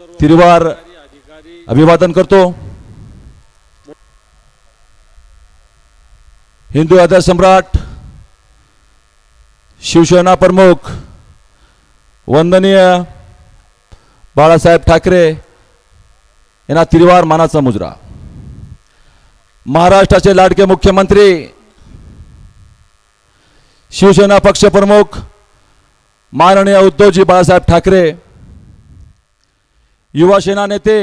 तिरवार अभिवादन करतो. हिंदू आदर सम्राट शिवसेना प्रमुख वंदनीय बाळासाहेब ठाकरे यांना तिरवार मानाचा मुजरा. महाराष्ट्राचे लाडके मुख्यमंत्री शिवसेना पक्षप्रमुख माननीय उद्धवजी बाळासाहेब ठाकरे युवा सेना नेते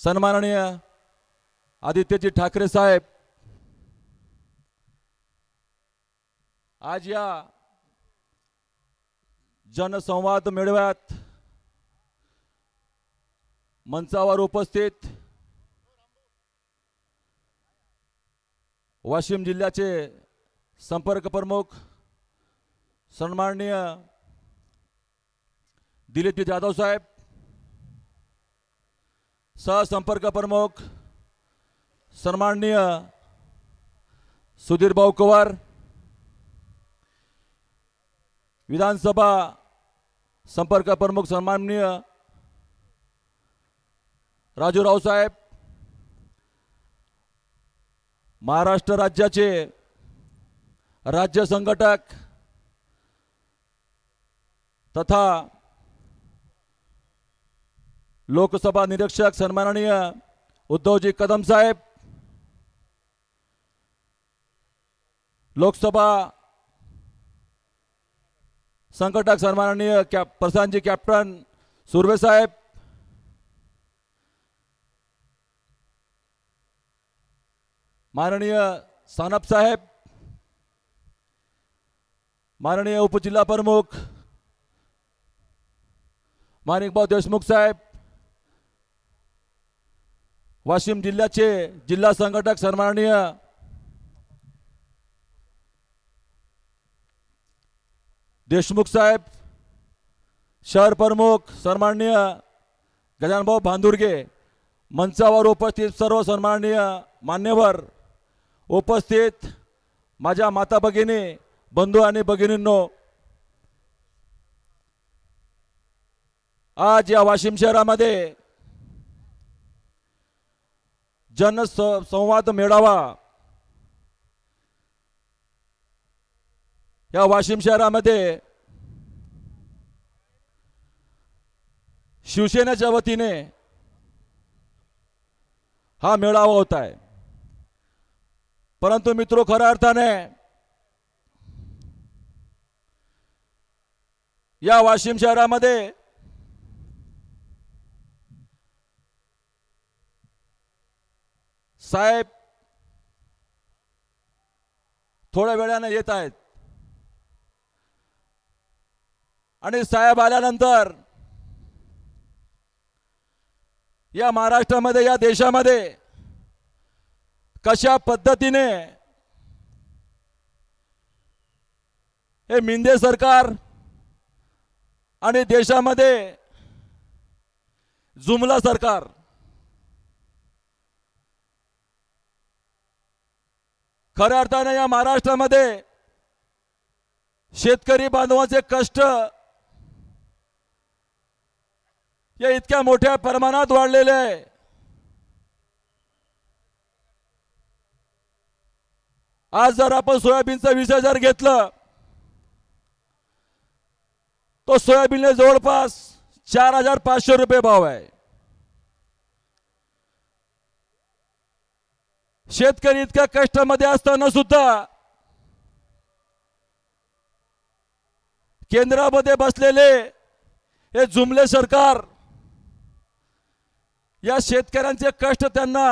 सन्माननीय आदित्यजी ठाकरे साहेब आज या जनसंवाद मेळाव्यात मंचावर उपस्थित वाशिम जिल्ह्याचे संपर्क प्रमुख सन्माननीय दिलीपजी जाधव साहेब सहसंपर्क प्रमुख सन्माननीय सुधीर भाऊ पवार विधानसभा संपर्क प्रमुख सन्माननीय राजू रावसाहेब महाराष्ट्र राज्याचे राज्य संघटक तथा लोकसभा निरीक्षक सन्माननीय उद्धवजी कदम साहेब, लोकसभा संघटक सन्माननीय कॅप प्रशांतजी कॅप्टन सुर्वे साहेब, माननीय सानप साहेब, माननीय उपजिल्हा प्रमुख माणिकभाऊ देशमुख साहेब वाशिम जिल्ह्याचे जिल्हा संघटक सन्माननीय देशमुख साहेब शहर प्रमुख सन्माननीय गजानभाऊ भांदुर्गे मंचावर उपस्थित सर्व सन्माननीय मान्यवर उपस्थित माझ्या माता भगिनी बंधू आणि भगिनींनो आज या वाशिम शहरामध्ये जन संवाद मेळावा. या वाशिम शहरामध्ये शिवसेनेच्या वतीने हा मेळावा होत आहे. परंतु मित्रो खऱ्या अर्थाने या वाशिम शहरामध्ये साहेब थोड्या वेळाने येत आहेत. आणि साहेब आल्यानंतर या महाराष्ट्रामध्ये या देशामध्ये कशा पद्धतीने हे मिंदे सरकार आणि देशामध्ये जुमला सरकार खऱ्या अर्थाने या महाराष्ट्रामध्ये शेतकरी बांधवांचे कष्ट या इतक्या मोठ्या प्रमाणात वाढलेले आहे. आज जर आपण सोयाबीनचा विषय जर घेतलं तो सोयाबीनला जवळपास चार हजार पाचशे रुपये भाव आहे. शेतकरी इतक्या कष्टामध्ये असताना सुद्धा केंद्रामध्ये बसलेले हे जुमले सरकार या शेतकऱ्यांचे कष्ट त्यांना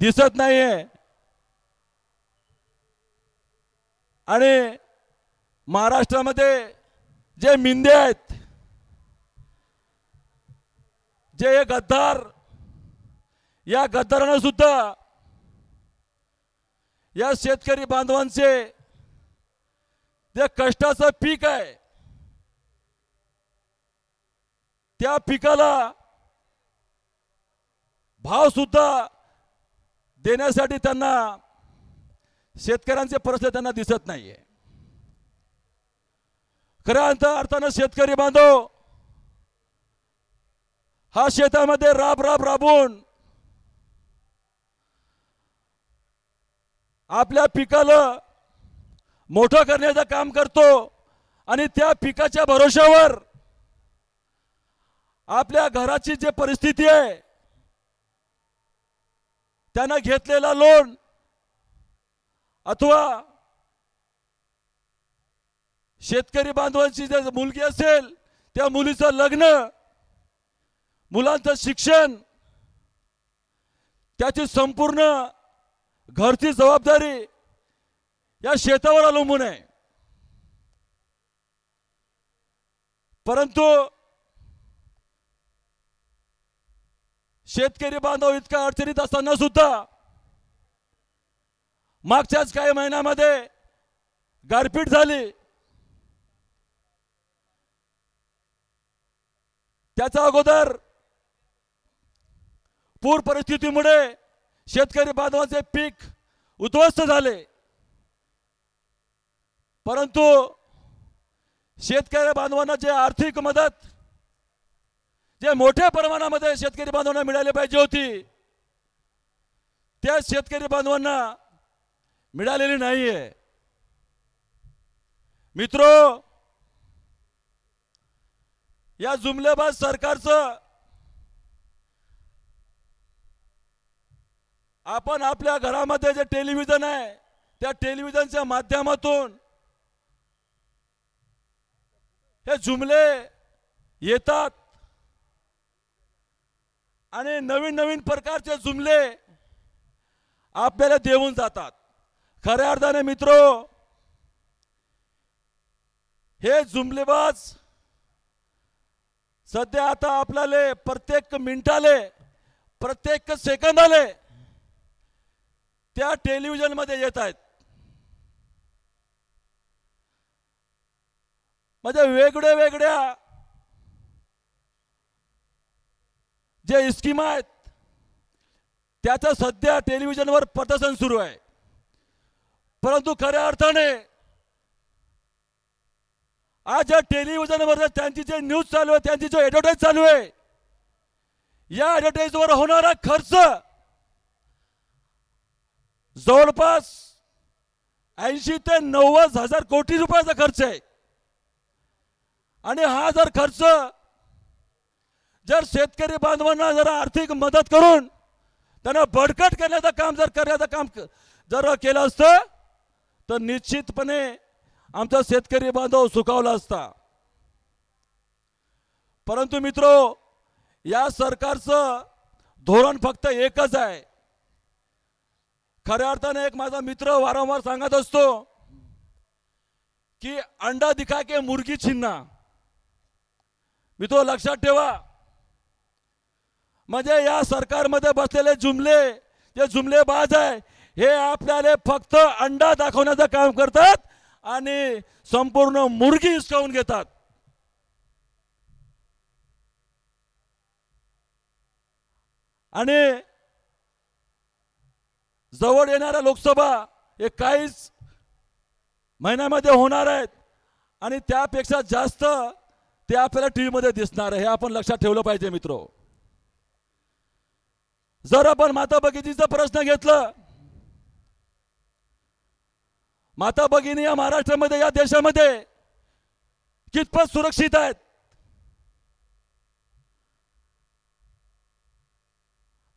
दिसत नाहीये. आणि महाराष्ट्रामध्ये जे मिंदे आहेत जे हे गद्दार या गद्दारांना सुद्धा या शेतकरी बांधवांचे जे कष्टाचं पीक आहे त्या पिकाला भाव सुद्धा देण्यासाठी त्यांना शेतकऱ्यांचे प्रश्न त्यांना दिसत नाहीये. खऱ्या अर्थ अर्थानं शेतकरी बांधव हा शेतामध्ये राब राब राबून आपल्या पिकाला मोठं करण्याचं काम करतो आणि त्या पिकाच्या भरोश्यावर आपल्या घराची जी परिस्थिती आहे त्यानं घेतलेला लोन अथवा शेतकरी बांधवांची जर मुलगी असेल त्या मुलीचं लग्न मुलांचं शिक्षण त्याची संपूर्ण घरची जबाबदारी या शेतावर अवलंबून आहे. परंतु शेतकरी बांधव इतका अडचणीत असताना सुद्धा मागच्याच काही महिन्यामध्ये गारपीट झाली. त्याच्या अगोदर पूर परिस्थितीमुळे शेतकरी बांधवांचे पीक उद्ध्वस्त झाले. परंतु शेतकरी बांधवांना जे आर्थिक मदत जे मोठ्या प्रमाणामध्ये शेतकरी बांधवांना मिळाली पाहिजे होती त्या शेतकरी बांधवांना मिळालेली नाहीये. मित्रो या जुमलेबाज सरकारचं आपण आपल्या घरामध्ये जे टेलिव्हिजन आहे त्या टेलिव्हिजनच्या माध्यमातून हे जुमले येतात. आणि नवीन नवीन प्रकारचे जुमले आपल्याला देऊन जातात. खऱ्या अर्थाने मित्रो हे जुमलेबाज सध्या आता आपल्याला प्रत्येक मिनिटाले प्रत्येक सेकंदाले त्या टेलिव्हिजनमध्ये येत आहेत. म्हणजे वेगळ्या वेगळ्या जे स्कीम आहेत त्याचं सध्या टेलिव्हिजनवर प्रदर्शन सुरू आहे. परंतु खऱ्या अर्थाने आज या टेलिव्हिजनवर त्यांची जे न्यूज चालू आहे त्यांची जो ॲडव्हर्टाईज चालू आहे या ॲडव्हर्टाईजवर होणारा खर्च जवळपास ऐंशी ते नव्वद हजार कोटी रुपयाचा खर्च आहे. आणि हा जर खर्च जर शेतकरी बांधवांना जर आर्थिक मदत करून त्यांना बडकट करण्याचं काम जर करण्याचं काम जर केलं असतं तर निश्चितपणे आमचा शेतकरी बांधव सुखावला असता. परंतु मित्रो या सरकारचं धोरण फक्त एकच आहे. खऱ्या अर्थाने एक माझा मित्र वारंवार सांगत असतो की अंडा दिखा के मुर्गी छिन्ना. तो लक्षात ठेवा. म्हणजे या सरकारमध्ये बसलेले जुमले जे जुमले बाज आहे हे आपल्याला फक्त अंडा दाखवण्याचं काम करतात आणि संपूर्ण मुर्गी हिसकावून घेतात. आणि जवळ येणाऱ्या लोकसभा हे काहीच महिन्यामध्ये होणार आहेत. आणि त्यापेक्षा जास्त ते आपल्याला टी व्हीमध्ये दिसणार आहे हे आपण लक्षात ठेवलं पाहिजे मित्र. जर आपण माता भगिनीचा प्रश्न घेतला माता भगिनी या महाराष्ट्रामध्ये या देशामध्ये कितपत सुरक्षित आहेत?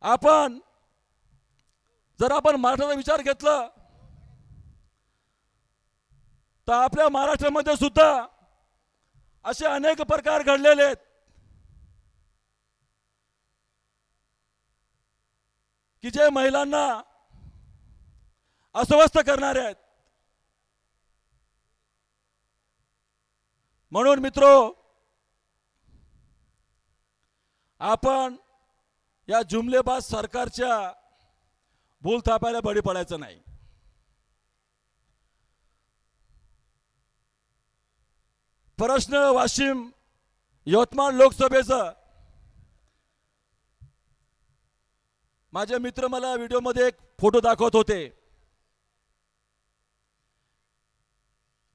आपण जर आपण महाराष्ट्राचा विचार घेतला तर आपल्या महाराष्ट्रामध्ये सुद्धा असे अनेक प्रकार घडलेले आहेत. की जे महिलांना अस्वस्थ करणारे आहेत. म्हणून मित्रो आपण या जुमलेबाज सरकारच्या भूल थापायला बळी पडायचं नाही. प्रश्न वाशिम यवतमाळ लोकसभेचं. माझे मित्र मला व्हिडिओमध्ये एक फोटो दाखवत होते.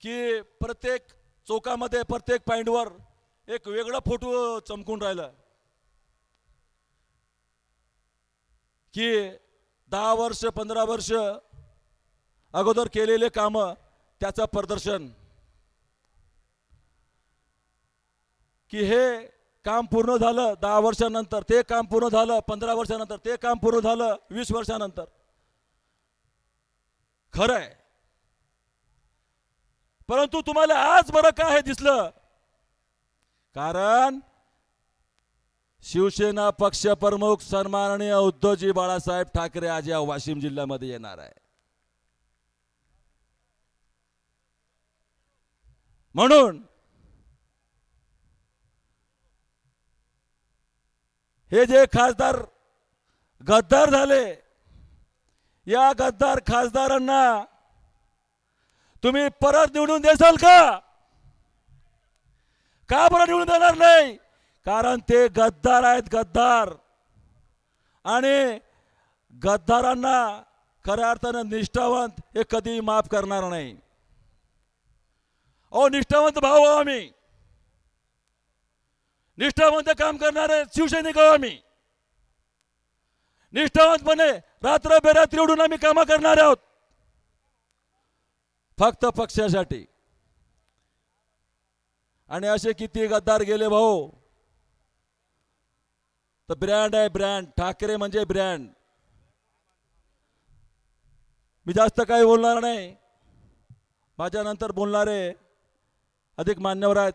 की प्रत्येक चौकामध्ये प्रत्येक पॉईंटवर एक वेगळा फोटो चमकून राहिला. की दहा वर्ष पंधरा वर्ष अगोदर केलेले काम त्याचं प्रदर्शन. की हे काम पूर्ण झालं दहा वर्षानंतर ते काम पूर्ण झालं पंधरा वर्षानंतर ते काम पूर्ण झालं वीस वर्षानंतर. खरं आहे परंतु तुम्हाला आज बरं काय हे दिसलं? कारण शिवसेना पक्ष प्रमुख सन्माननीय उद्धवजी बाळासाहेब ठाकरे आज या वाशिम जिल्ह्यामध्ये येणार आहे. म्हणून हे जे खासदार गद्दार झाले या गद्दार खासदारांना तुम्ही परत निवडून देसाल का? का बरं निवडून देणार नाही? कारण ते गद्दार आहेत गद्दार. आणि गद्दारांना खऱ्या अर्थानं निष्ठावंत हे कधी माफ करणार नाही. अहो निष्ठावंत भाऊ आहो आम्ही. निष्ठावंत काम करणारे शिवसैनिक आहो आम्ही. निष्ठावंतपणे रात्र बेरात्री उडून आम्ही कामं करणार आहोत. फक्त पक्षासाठी. आणि असे किती गद्दार गेले भाऊ? तर ब्रँड आहे ब्रँड ठाकरे म्हणजे ब्रँड मी जास्त काही बोलणार नाही. माझ्या नंतर बोलणारे अधिक मान्यवर आहेत.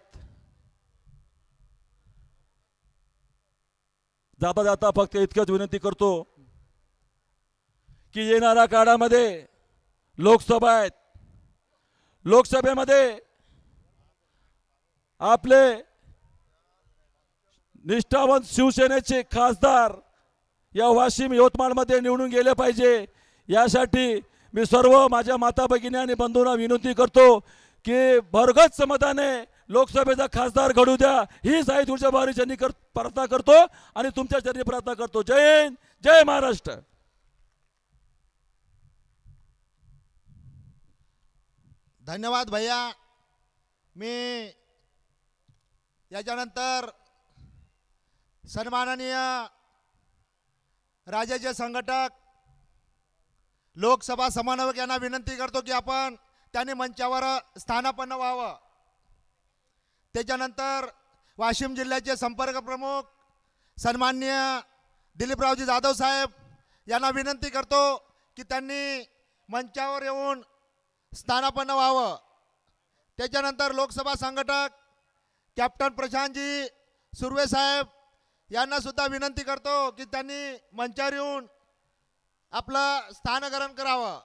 जाता जाता फक्त इतकंच विनंती करतो की येणाऱ्या काळामध्ये लोकसभा आहेत. लोकसभेमध्ये आपले निष्ठावंत शिवसेनेचे खासदार या वाशिम यवतमाळमध्ये निवडून गेले पाहिजे. यासाठी मी सर्व माझ्या माता भगिनी आणि बंधूंना विनंती करतो की भरगत समाधाने लोकसभेचा खासदार घडू द्या. ही साई तुळजाभवानी बारी कर प्रार्थना करतो आणि तुमच्या चरणी प्रार्थना करतो. जय हिंद जय महाराष्ट्र. धन्यवाद भैया. मी याच्यानंतर सन्माननीय राज्याचे संघटक लोकसभा समन्वयक यांना विनंती करतो की आपण त्यांनी मंचावर स्थानापन्न व्हावं. त्याच्यानंतर वाशिम जिल्ह्याचे संपर्क प्रमुख सन्मान्य दिलीपरावजी जाधव साहेब यांना विनंती करतो की त्यांनी मंचावर येऊन स्थानापन्न व्हावं. त्याच्यानंतर लोकसभा संघटक कॅप्टन प्रशांतजी सुर्वे साहेब यांना सुद्धा विनंती करतो की त्यांनी मंचावर येऊन आपलं स्थानकरण करावं.